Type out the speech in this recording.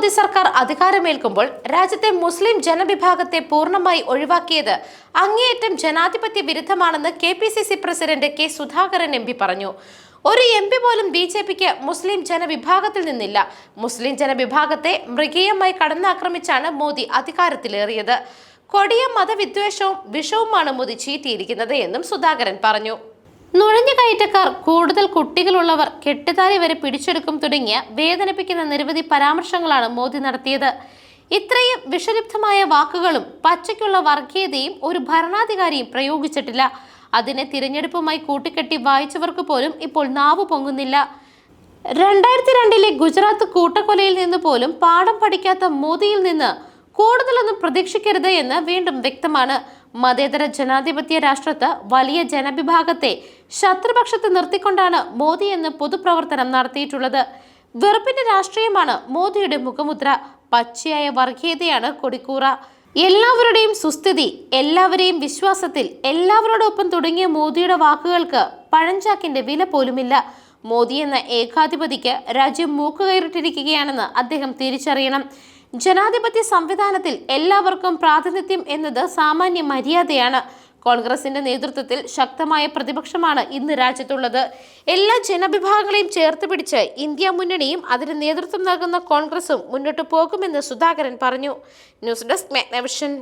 മോദി സർക്കാർ അധികാരമേൽക്കുമ്പോൾ രാജ്യത്തെ മുസ്ലിം ജനവിഭാഗത്തെ പൂർണമായി ഒഴിവാക്കിയത് അങ്ങേയറ്റം ജനാധിപത്യ വിരുദ്ധമാണെന്ന് K P C C president K Sudhakaran M P പറഞ്ഞു. ഒരു എം പി പോലും ബി ജെ പിക്ക് മുസ്ലിം ജനവിഭാഗത്തിൽ നിന്നില്ല. മുസ്ലിം ജനവിഭാഗത്തെ മൃഗീയമായി കടന്നാക്രമിച്ചാണ് മോദി അധികാരത്തിലേറിയത്. കൊടിയ മതവിദ്വേഷവും വിഷവുമാണ് മോദി ചീറ്റിയിരിക്കുന്നത് എന്നും സുധാകരൻ പറഞ്ഞു. നുഴഞ്ഞു കയറ്റക്കാർ കൂടുതൽ കുട്ടികളുള്ളവർ കെട്ടുതാരി വരെ പിടിച്ചെടുക്കും തുടങ്ങിയ വേദനിപ്പിക്കുന്ന നിരവധി പരാമർശങ്ങളാണ് മോദി നടത്തിയത്. ഇത്രയും വിഷലിപ്തമായ വാക്കുകളും പച്ചയ്ക്കുള്ള വർഗീയതയും ഒരു ഭരണാധികാരിയും പ്രയോഗിച്ചിട്ടില്ല. അതിനെ തിരഞ്ഞെടുപ്പുമായി കൂട്ടിക്കെട്ടി വായിച്ചവർക്ക് പോലും ഇപ്പോൾ നാവ് പൊങ്ങുന്നില്ല. രണ്ടായിരത്തി രണ്ടിലെ ഗുജറാത്ത് കൂട്ടക്കൊലയിൽ നിന്ന് പോലും പാഠം പഠിക്കാത്ത മോദിയിൽ നിന്ന് കൂടുതലൊന്നും പ്രതീക്ഷിക്കരുത് എന്ന് വീണ്ടും വ്യക്തമാണ്. മതേതര ജനാധിപത്യ രാഷ്ട്രത്ത് വലിയ ജനവിഭാഗത്തെ ശത്രുപക്ഷത്ത് നിർത്തിക്കൊണ്ടാണ് മോദി എന്ന് പൊതുപ്രവർത്തനം നടത്തിയിട്ടുള്ളത്. വെറുപ്പിന്റെ രാഷ്ട്രീയമാണ് മോദിയുടെ മുഖമുദ്ര. പച്ചയായ വർഗീയതയാണ് കൊടിക്കൂറ. എല്ലാവരുടെയും സുസ്ഥിതി എല്ലാവരെയും വിശ്വാസത്തിൽ എല്ലാവരോടൊപ്പം തുടങ്ങിയ മോദിയുടെ വാക്കുകൾക്ക് പഴഞ്ചാക്കിന്റെ വില പോലുമില്ല. മോദി എന്ന ഏകാധിപതിക്ക് രാജ്യം മൂക്കുകയറിട്ടിരിക്കുകയാണെന്ന് അദ്ദേഹം തിരിച്ചറിയണം. ജനാധിപത്യ സംവിധാനത്തിൽ എല്ലാവർക്കും പ്രാതിനിധ്യം എന്നത് സാമാന്യ മര്യാദയാണ്. കോൺഗ്രസിന്റെ നേതൃത്വത്തിൽ ശക്തമായ പ്രതിപക്ഷമാണ് ഇന്ന് രാജ്യത്തുള്ളത്. എല്ലാ ജനവിഭാഗങ്ങളെയും ചേർത്ത് പിടിച്ച് ഇന്ത്യ മുന്നണിയും അതിന് നേതൃത്വം നൽകുന്ന കോൺഗ്രസും മുന്നോട്ട് പോകുമെന്ന് സുധാകരൻ പറഞ്ഞു. News desk Magna Vision.